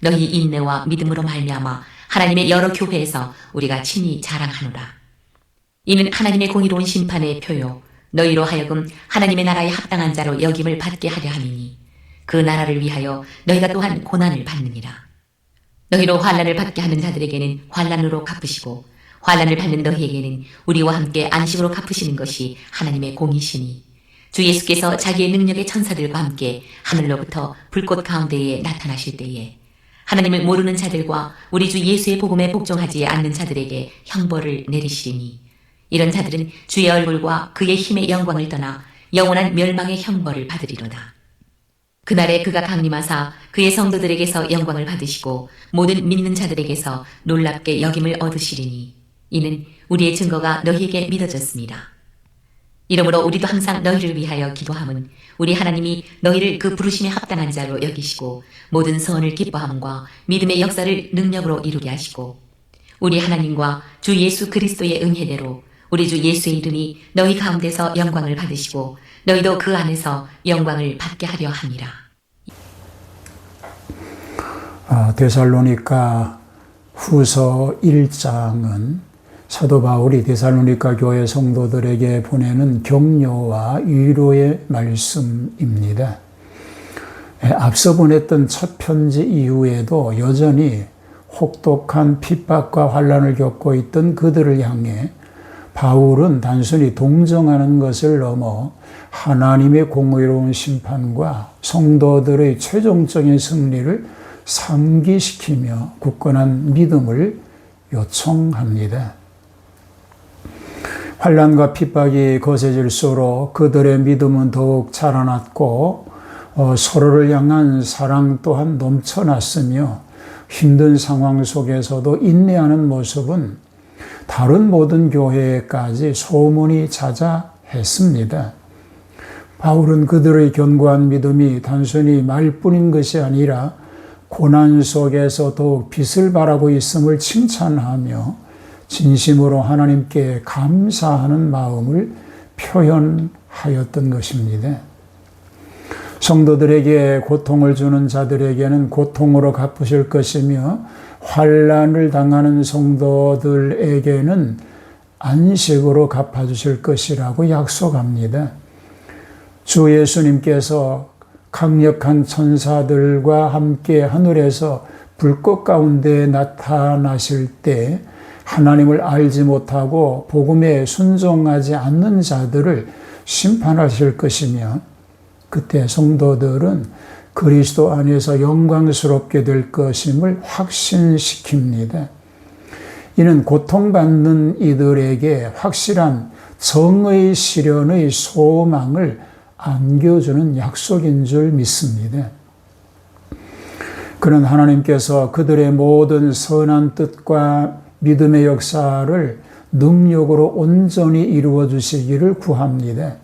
너희 인내와 믿음으로 말미암아 하나님의 여러 교회에서 우리가 친히 자랑하노라. 이는 하나님의 공의로운 심판의 표요 너희로 하여금 하나님의 나라에 합당한 자로 여김을 받게 하려 함이니 그 나라를 위하여 너희가 또한 고난을 받느니라. 너희로 환란을 받게 하는 자들에게는 환란으로 갚으시고 환란을 받는 너희에게는 우리와 함께 안식으로 갚으시는 것이 하나님의 공이시니 주 예수께서 자기의 능력의 천사들과 함께 하늘로부터 불꽃 가운데에 나타나실 때에 하나님을 모르는 자들과 우리 주 예수의 복음에 복종하지 않는 자들에게 형벌을 내리시리니 이런 자들은 주의 얼굴과 그의 힘의 영광을 떠나 영원한 멸망의 형벌을 받으리로다. 그날에 그가 강림하사 그의 성도들에게서 영광을 받으시고 모든 믿는 자들에게서 놀랍게 여김을 얻으시리니 이는 우리의 증거가 너희에게 믿어졌습니다. 이러므로 우리도 항상 너희를 위하여 기도함은 우리 하나님이 너희를 그 부르심에 합당한 자로 여기시고 모든 소원을 기뻐함과 믿음의 역사를 능력으로 이루게 하시고 우리 하나님과 주 예수 그리스도의 은혜대로 우리 주 예수의 이름이 너희 가운데서 영광을 받으시고 너희도 그 안에서 영광을 받게 하려 함이라. 아, 데살로니가 후서 1장은 사도 바울이 데살로니가 교회 성도들에게 보내는 격려와 위로의 말씀입니다. 에, 앞서 보냈던 첫 편지 이후에도 여전히 혹독한 핍박과 환란을 겪고 있던 그들을 향해 바울은 단순히 동정하는 것을 넘어 하나님의 공의로운 심판과 성도들의 최종적인 승리를 상기시키며 굳건한 믿음을 요청합니다. 환란과 핍박이 거세질수록 그들의 믿음은 더욱 자라났고 어, 서로를 향한 사랑 또한 넘쳐났으며 힘든 상황 속에서도 인내하는 모습은 다른 모든 교회까지 소문이 자자했습니다. 바울은 그들의 견고한 믿음이 단순히 말뿐인 것이 아니라 고난 속에서 더욱 빛을 발하고 있음을 칭찬하며 진심으로 하나님께 감사하는 마음을 표현하였던 것입니다. 성도들에게 고통을 주는 자들에게는 고통으로 갚으실 것이며 환란을 당하는 성도들에게는 안식으로 갚아주실 것이라고 약속합니다. 주 예수님께서 강력한 천사들과 함께 하늘에서 불꽃 가운데 나타나실 때 하나님을 알지 못하고 복음에 순종하지 않는 자들을 심판하실 것이며 그때 성도들은 그리스도 안에서 영광스럽게 될 것임을 확신시킵니다. 이는 고통받는 이들에게 확실한 정의 실현의 소망을 안겨주는 약속인 줄 믿습니다. 그는 하나님께서 그들의 모든 선한 뜻과 믿음의 역사를 능력으로 온전히 이루어 주시기를 구합니다.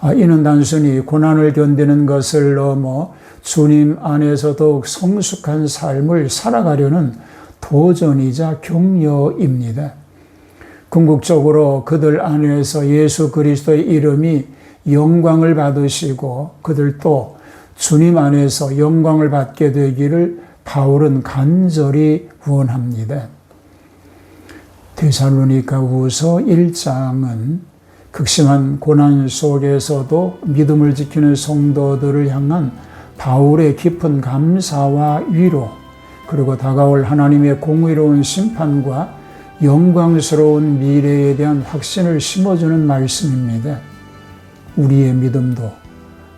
아, 이는 단순히 고난을 견디는 것을 넘어 주님 안에서 더욱 성숙한 삶을 살아가려는 도전이자 격려입니다. 궁극적으로 그들 안에서 예수 그리스도의 이름이 영광을 받으시고 그들도 주님 안에서 영광을 받게 되기를 바울은 간절히 원합니다. 데살로니가 후서 1장은 극심한 고난 속에서도 믿음을 지키는 성도들을 향한 바울의 깊은 감사와 위로, 그리고 다가올 하나님의 공의로운 심판과 영광스러운 미래에 대한 확신을 심어주는 말씀입니다. 우리의 믿음도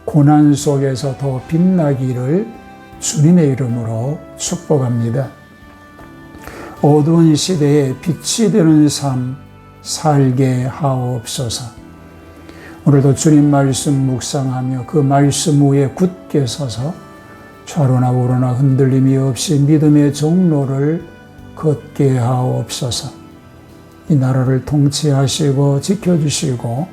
고난 속에서 더 빛나기를 주님의 이름으로 축복합니다. 어두운 시대에 빛이 되는 삶 살게 하옵소서. 오늘도 주님 말씀 묵상하며 그 말씀 위에 굳게 서서 좌로나 우로나 흔들림이 없이 믿음의 종로를 걷게 하옵소서. 이 나라를 통치하시고 지켜주시고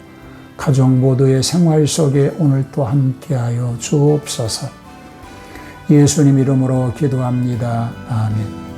가족 모두의 생활 속에 오늘 또 함께하여 주옵소서. 예수님 이름으로 기도합니다. 아멘.